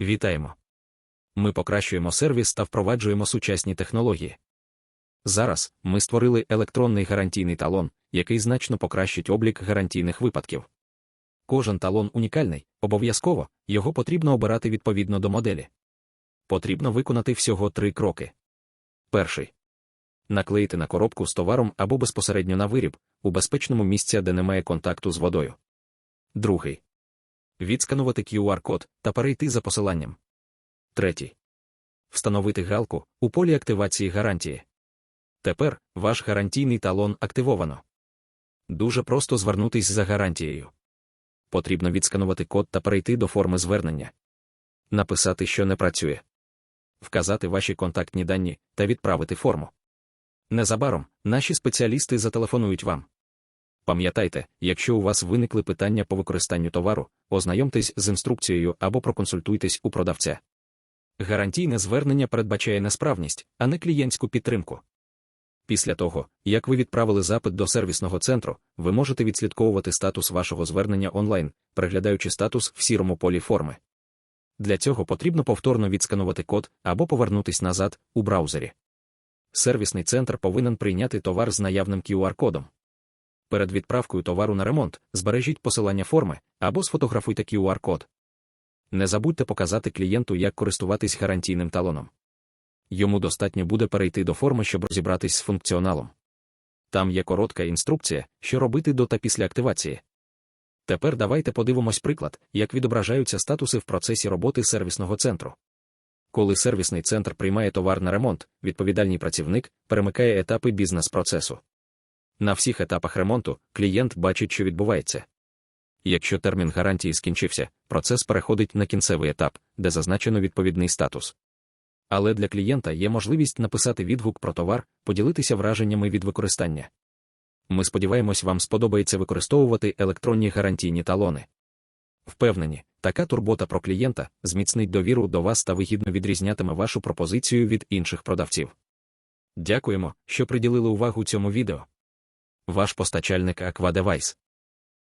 Вітаємо! Ми покращуємо сервіс та впроваджуємо сучасні технології. Зараз ми створили електронний гарантійний талон, який значно покращить облік гарантійних випадків. Кожен талон унікальний, обов'язково його потрібно обирати відповідно до моделі. Потрібно виконати всього три кроки. Перший наклеїти на коробку з товаром або безпосередньо на виріб у безпечному місці, де немає контакту з водою. Другий відсканувати QR-код та перейти за посиланням. Третій. Встановити галку у полі активації гарантії. Тепер ваш гарантійний талон активовано. Дуже просто звернутись за гарантією. Потрібно відсканувати код та перейти до форми звернення. Написати, що не працює. Вказати ваші контактні дані та відправити форму. Незабаром наші спеціалісти зателефонують вам. Пам'ятайте, якщо у вас виникли питання по використанню товару, ознайомтесь з інструкцією або проконсультуйтесь у продавця. Гарантійне звернення передбачає несправність, а не клієнтську підтримку. Після того, як ви відправили запит до сервісного центру, ви можете відслідковувати статус вашого звернення онлайн, переглядаючи статус в сірому полі форми. Для цього потрібно повторно відсканувати код або повернутись назад у браузері. Сервісний центр повинен прийняти товар з наявним QR-кодом. Перед відправкою товару на ремонт збережіть посилання форми або сфотографуйте QR-код. Не забудьте показати клієнту, як користуватись гарантійним талоном. Йому достатньо буде перейти до форми, щоб розібратись з функціоналом. Там є коротка інструкція, що робити до та після активації. Тепер давайте подивимось приклад, як відображаються статуси в процесі роботи сервісного центру. Коли сервісний центр приймає товар на ремонт, відповідальний працівник перемикає етапи бізнес-процесу. На всіх етапах ремонту клієнт бачить, що відбувається. Якщо термін гарантії скінчився, процес переходить на кінцевий етап, де зазначено відповідний статус. Але для клієнта є можливість написати відгук про товар, поділитися враженнями від використання. Ми сподіваємось, вам сподобається використовувати електронні гарантійні талони. Впевнені, така турбота про клієнта зміцнить довіру до вас та вигідно відрізнятиме вашу пропозицію від інших продавців. Дякуємо, що приділили увагу цьому відео. Ваш постачальник Aquadevise